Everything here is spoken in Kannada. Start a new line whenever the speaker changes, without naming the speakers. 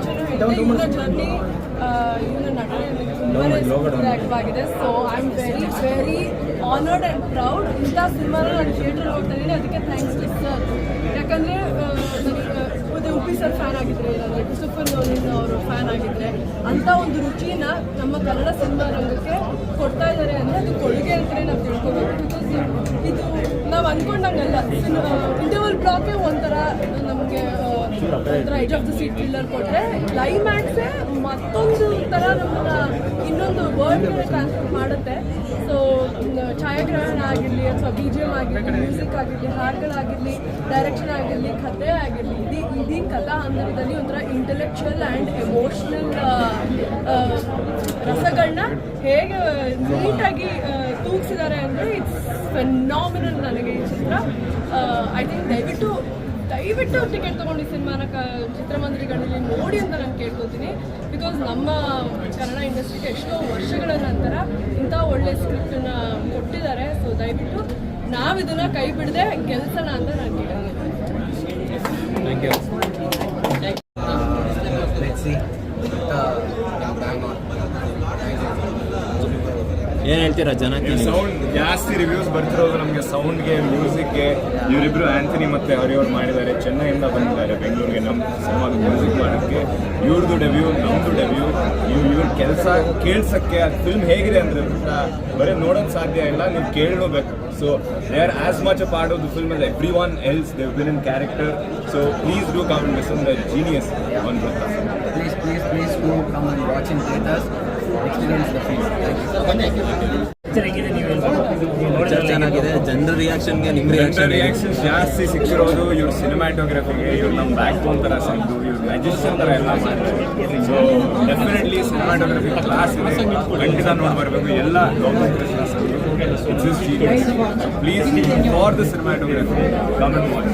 ಜರ್ನಿ ಇವನ ನಟನೆ so I am very very honoured and proud ಇಂಥ ಸಿನಿಮಾನ ನಾನು ಥಿಯೇಟರ್ ಹೋಗ್ತಾ ಇದ್ದೀನಿ ಅದಕ್ಕೆ ಥ್ಯಾಂಕ್ಸ್ ಟು ಸರ್ ಯಾಕಂದರೆ ಮತ್ತೆ ಉಪ್ಪಿ ಸರ್ ಫ್ಯಾನ್ ಆಗಿದ್ರೆ ಸೂಪರ್ ಕ್ರಿಸ್ಟಫರ್ ನೋಲಿನ್ ಅವರು ಫ್ಯಾನ್ ಆಗಿದ್ರೆ ಅಂಥ ಒಂದು ರುಚಿನ ನಮ್ಮ ಕನ್ನಡ ಸಿನಿಮಾ ರಂಗಕ್ಕೆ ಕೊಡ್ತಾ ಇದ್ದಾರೆ ಅಂದರೆ ಅದು ಕೊಡುಗೆ ಅಂತಲೇ ನಾವು ತಿಳ್ಕೊಬೇಕು. ಬಿಕಾಸ್ ಇದು ನಾವು ಅಂದ್ಕೊಂಡಂಗಲ್ಲ ಇಂಟರ್ವಲ್ ಬ್ಲಾಕೇ ಒಂಥರ ನಮಗೆ ಒಂಥರ edge of the seat thriller ಕೊಟ್ಟರೆ ಕ್ಲೈಮ್ಯಾಕ್ಸೇ ಮತ್ತೊಂದು ಥರ ನಮ್ಮನ್ನ ಇನ್ನೊಂದು ವರ್ಡ್ ಟ್ರಾನ್ಸ್ಫರ್ ಮಾಡುತ್ತೆ. ಸೊ ಛಾಯಾಗ್ರಹಣ ಆಗಿರಲಿ ಅಥವಾ ಬಿ ಜಿ ಎಂ ಆಗಿರಲಿ ಮ್ಯೂಸಿಕ್ ಆಗಿರಲಿ ಹಾಡುಗಳಾಗಿರಲಿ ಡೈರೆಕ್ಷನ್ ಆಗಿರಲಿ, ಕಥೆ ಆಗಿರಲಿ ಈ ಇಡೀ ಕಥಾ ಹಂದರದಲ್ಲಿ ಒಂಥರ ಇಂಟೆಲೆಕ್ಚುಯಲ್ ಆ್ಯಂಡ್ ಎಮೋಷ್ನಲ್ ರಸಗಳನ್ನ ಹೇಗೆ ನೀಟಾಗಿ ತೂಗಿಸಿದ್ದಾರೆ ಅಂದರೆ ಇಟ್ಸ್ ಫೆನಾಮಿನಲ್ ನನಗೆ ಈ ಚಿತ್ರ. ಐ ಥಿಂಕ್ ದಯವಿಟ್ಟು ದಯವಿಟ್ಟು ಟಿಕೆಟ್ ತೊಗೊಂಡು ಸಿನಿಮಾನ ಚಿತ್ರಮಂದಿರಗಳಲ್ಲಿ ನೋಡಿ ಅಂತ ನಾನು ಕೇಳ್ಕೊತೀನಿ ಬಿಕಾಸ್ ನಮ್ಮ ಕನ್ನಡ ಇಂಡಸ್ಟ್ರಿಗೆ ಎಷ್ಟೋ ವರ್ಷಗಳ ನಂತರ ಇಂಥ ಒಳ್ಳೆ ಸ್ಕ್ರಿಪ್ಟನ್ನ ಕೊಟ್ಟಿದ್ದಾರೆ. ಸೊ ದಯವಿಟ್ಟು ನಾವು ಇದನ್ನ ಕೈ ಬಿಡದೆ ಗೆಲ್ಸೋಣ ಅಂತ ನಾನು ಕೇಳ್ತೀನಿ
ಏನು ಹೇಳ್ತೀರಾ ಜನಕ್ಕೆ
ಸೌಂಡ್ ಜಾಸ್ತಿ ರಿವ್ಯೂಸ್ ಬರ್ತಿರೋದು ನಮಗೆ ಸೌಂಡ್ಗೆ ಮ್ಯೂಸಿಕ್ಗೆ ಇವರಿಬ್ರು ಆಂಥನಿ ಮತ್ತೆ ಹರಿಯವ್ರು ಮಾಡಿದ್ದಾರೆ. ಚೆನ್ನೈಯಿಂದ ಬಂದಿದ್ದಾರೆ ಬೆಂಗಳೂರಿಗೆ ನಮ್ಮ ಸಿನಿಮಾದ ಮ್ಯೂಸಿಕ್ ಮಾಡೋಕ್ಕೆ. ಇವ್ರದ್ದು ಡೆಬ್ಯೂ ನಮ್ಮದು ಡೆಬ್ಯೂ ಇವ್ರು ಇವ್ರ ಕೆಲಸ ಕೇಳ್ಸಕ್ಕೆ ಆ ಫಿಲ್ಮ್ ಹೇಗಿದೆ ಅಂದರೆ ಬರೀ ನೋಡೋಕೆ ಸಾಧ್ಯ ಇಲ್ಲ ನೀವು ಕೇಳಬೇಕು so they are as much a part of the film as everyone else they've been in character so please do come listen the genius one
please please please do come watching watch
ಚೆನ್ನಾಗಿದೆ. ಜನರ ರಿಯಾಕ್ಷನ್ಗೆ ನಿಮ್ಮ ರಿಯಾಕ್ಷನ್
ರಿಯಾಕ್ಷನ್ ಜಾಸ್ತಿ ಸಿಕ್ಕಿರೋದು ಇವ್ರ ಸಿನಿಮ್ಯಾಟೋಗ್ರಫಿಗೆ ಇವ್ರು ನಮ್ಮ ಬ್ಯಾಕ್ ಬೋನ್ ಥರ ಸಿಗ್ದು ಇವ್ರ ಮ್ಯಾಜಿಷಿಯನ್ ಥರ ಎಲ್ಲ ಮಾಡ್ತಾರೆ. ಸೊ ಡೆಫಿನೆಟ್ಲಿ ಸಿನಿಮಾಟೋಗ್ರಫಿ ಕ್ಲಾಸ್ ಇದೆ. ಖಂಡಿತ ನೋಡಿ ಬರಬೇಕು. ಎಲ್ಲ government please for the cinematography ಗಮನ ಮಾಡಿ